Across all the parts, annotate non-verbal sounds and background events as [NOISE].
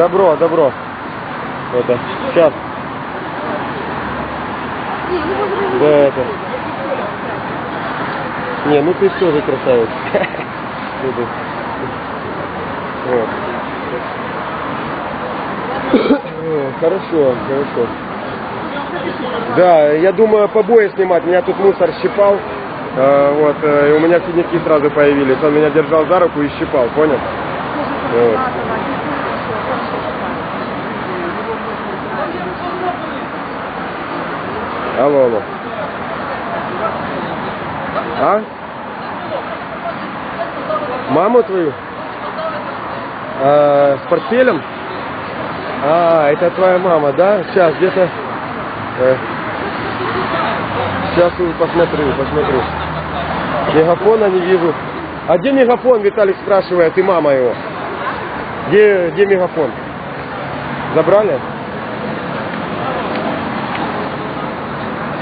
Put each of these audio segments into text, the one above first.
Добро, добро. Это, сейчас. Да, это. Не, ну ты тоже красавец. [LAUGHS] Это. Вот. О, Хорошо, хорошо. Да, я думаю побои снимать. Меня тут мусор щипал. э, вот, э, и у меня синяки сразу появились. Он меня держал за руку и щипал, понял? Вот. Алло, алло. А? Маму твою? А, с портфелем? А, это твоя мама, да? Сейчас, где-то... э, сейчас посмотрю, посмотрю. Мегафона не вижу. А где мегафон, Виталик спрашивает, и мама его? Где, где мегафон? Забрали?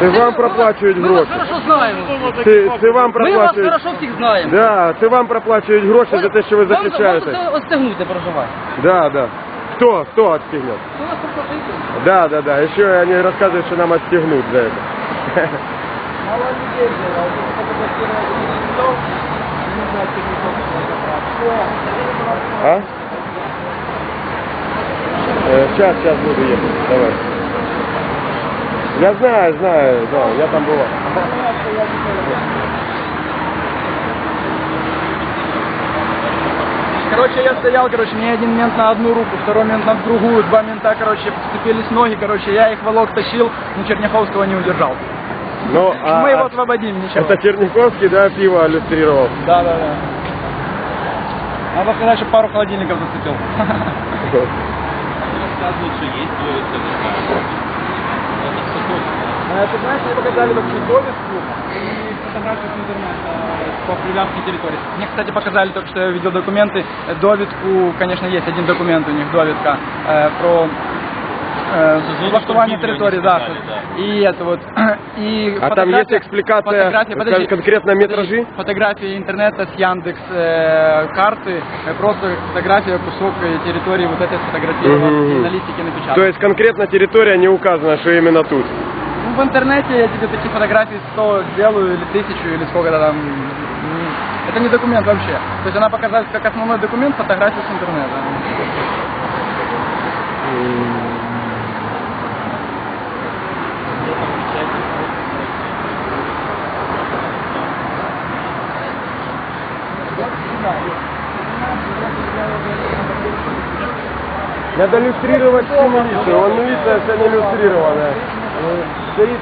Ти вам проплачують Ми вас гроші. хорошо знаємо. Це, це вам Ми вас проплачують. хорошо всіх знаємо. Да, це вам проплачують гроші за те, що ви Вам- Вам захищаєте. це остягнути проживати. Да, да. Кто, кто отстегнет? Хто вас проплатив? Да, да, да. Еще они рассказывают, что нам отстегнут за это. Мало людей було, А? сейчас, сейчас буду ехать. Давай. Я знаю, знаю, да, я там бывал. Короче, я стоял, короче, мне один мент на одну руку, второй мент на другую, два мента, короче, сцепились ноги, короче, я их волок тащил, но Черняховского не удержал. Ну, а, Мы его освободим, ничего. это Черниковский, да, пиво иллюстрировал. Да, да, да. Надо сказать, что пару холодильников зацепил. [LAUGHS] Э, Ты знаешь, мне показали вообще довеску и фотографию с интернета э, по привязке территории. Мне, кстати, показали только что я видел документы, э, довідку, конечно, есть один документ у них, довідка э, про э, влаштування території, да, и это вот, [CLEARS THROAT] и А там есть фотография- экспликация, фотография, кон- подожди, конкретно метражи? Фотографии интернета с Яндекс э, карты, э, просто фотография, кусок э, территории вот этой сфотографировал Мгм. и на листике напечатал. То есть конкретно территория не указана, что именно тут. В интернете я тебе такие фотографии 100 сделаю, или тысячу, или сколько-то там. Это не документ вообще. То есть она показывает как основной документ фотографию с интернета. Надо иллюстрировать всю. Он милиция вся не иллюстрированная. Э, Стоит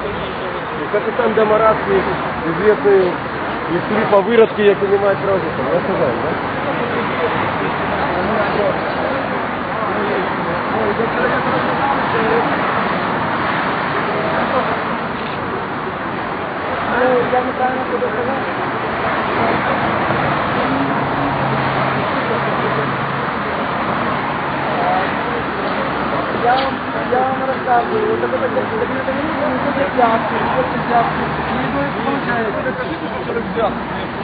капитан Домарадский, известный из клипа «Выродки», я понимаю, просит. Рассказать, да? Я вам, я вам рассказываю, вот это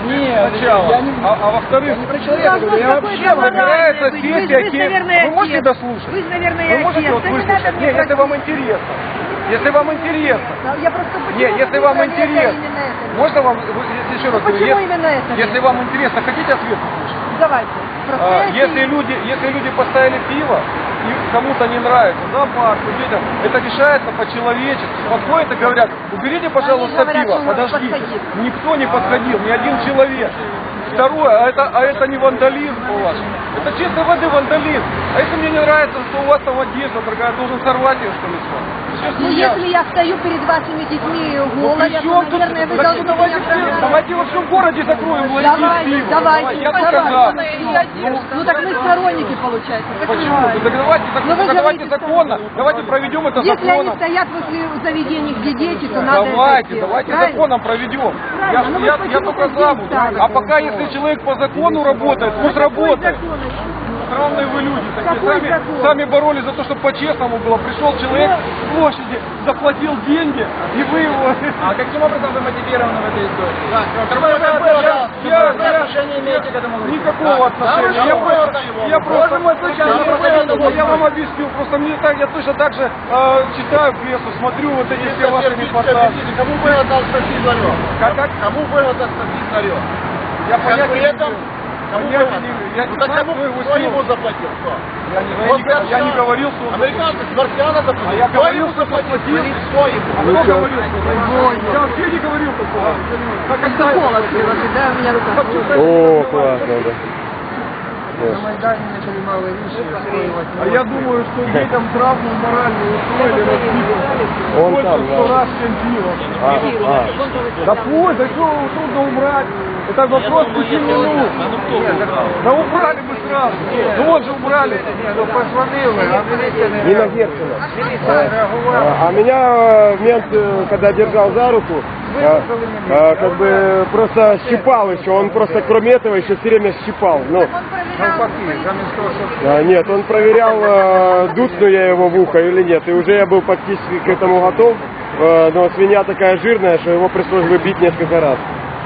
Нет, Сначала. я не... А, а во-вторых, про человека говорю, я вообще собирается Вы- сессия вы, наверное, Вы можете дослушать? Вы, наверное, Вы можете вот выслушать? Нет, если просить. вам интересно. Если вам интересно. Да, Я просто Нет, если вам интересно. Можно вам, если еще раз говорю, Почему если, именно это? если вам интересно, хотите ответ? услышать? Давайте. А, если люди, если люди поставили пиво, кому-то не нравится, зоопарку, детям, это решается по-человечески. Подходят и говорят, уберите, пожалуйста, говорят, пиво, подождите. Никто не подходил, ни один человек. Второе, а это, а это не вандализм, по-вашему. Это чистой воды вандализм. А если мне не нравится, что у вас там одежда, дорогая, я должен сорвать ее, что ли, с вами? Ну, если я стою перед вашими детьми голая, Причем то, наверное, вы так должны давайте, меня все- охранять. давайте во всем городе закроем ларьки Давайте, давайте, Я только пожалуйста. за. Ну, так мы сторонники, получается. Почему? Ну, так давайте, так, Ну, же давайте законно, давайте проведем это Если они законно. стоят возле заведений, где дети, то надо Давайте, это давайте правильно? законом проведем. Я, ну я, я только так за буду. А пока, если человек по закону работает, пусть работает. Странные вы люди такие. Какой Сами, закон? сами боролись за то, чтобы по-честному было. Пришел человек с площади, заплатил деньги, и вы его... А каким образом вы мотивированы в этой истории? Я, я, не имеете к этому Никакого отношения. я, просто, я просто, я, я вам объясню, просто мне так, я точно так же э, читаю прессу, смотрю вот эти все ваши репортажи. Кому выгодно спросить Ларек? Как, как? Кому выгодно спросить Ларек? Я понятия не. Кому не имею. Я Ну не так кому, кто ему заплатил? Кто? Я не, я не, я не говорил, что он Американцы с Марсиана заплатили. А я Кто говорил, что заплатил? заплатил. Кто ему? А кто говорил, что Я вообще не говорил такого. Как Как-то голос приложить, да, у меня рука. О, классно, да. Вот. А я думаю, что детям травму моральную устроили разбитую. Он Больше там, да. раз, чем пиво. А, а. Да пусть, да что трудно убрать. Это вопрос пяти минут. Да убрали бы сразу. Ну вот же убрали. Ну позвонили, а міліція не Нина Герцена. А, а меня э, мент, э, когда держал за руку, э, э, как бы просто щипал еще. Он просто кроме этого еще все время щипал. Ну, Он проверял. замість того, щоб а, нет, он проверял, э, дуцну я его в ухо или нет. И уже я был практически к этому готов. Э, но свинья такая жирная, что его пришлось бы бить несколько раз.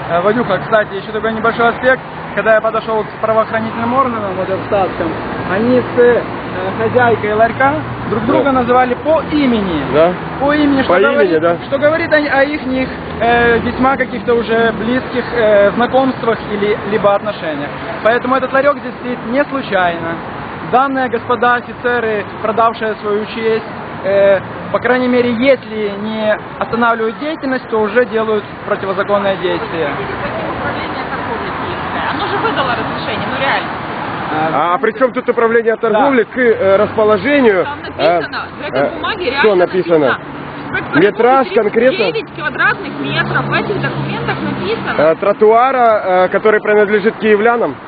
Э, Вадюха, кстати, еще такой небольшой аспект. Когда я подошел к правоохранительным органам, вот в статском, они с э, хозяйкой ларька друг друга называли по имени. Да? По имени, что По говорит, имени, да. что говорит о, о их э, весьма каких-то уже близких э, знакомствах или либо отношениях. Поэтому этот ларек здесь стоит не случайно. Данные господа офицеры, продавшие свою честь, э, по крайней мере, если не останавливают деятельность, то уже делают противозаконное действие. управление торговли киевское. Оно же выдало разрешение, ну реально. А при чем тут управление торговли к э, расположению? Там написано, в этой э, бумаге что реально написано? Проспект Метраж конкретно? 39 квадратных метров. В этих документах написано. Э, тротуара, э, который принадлежит киевлянам?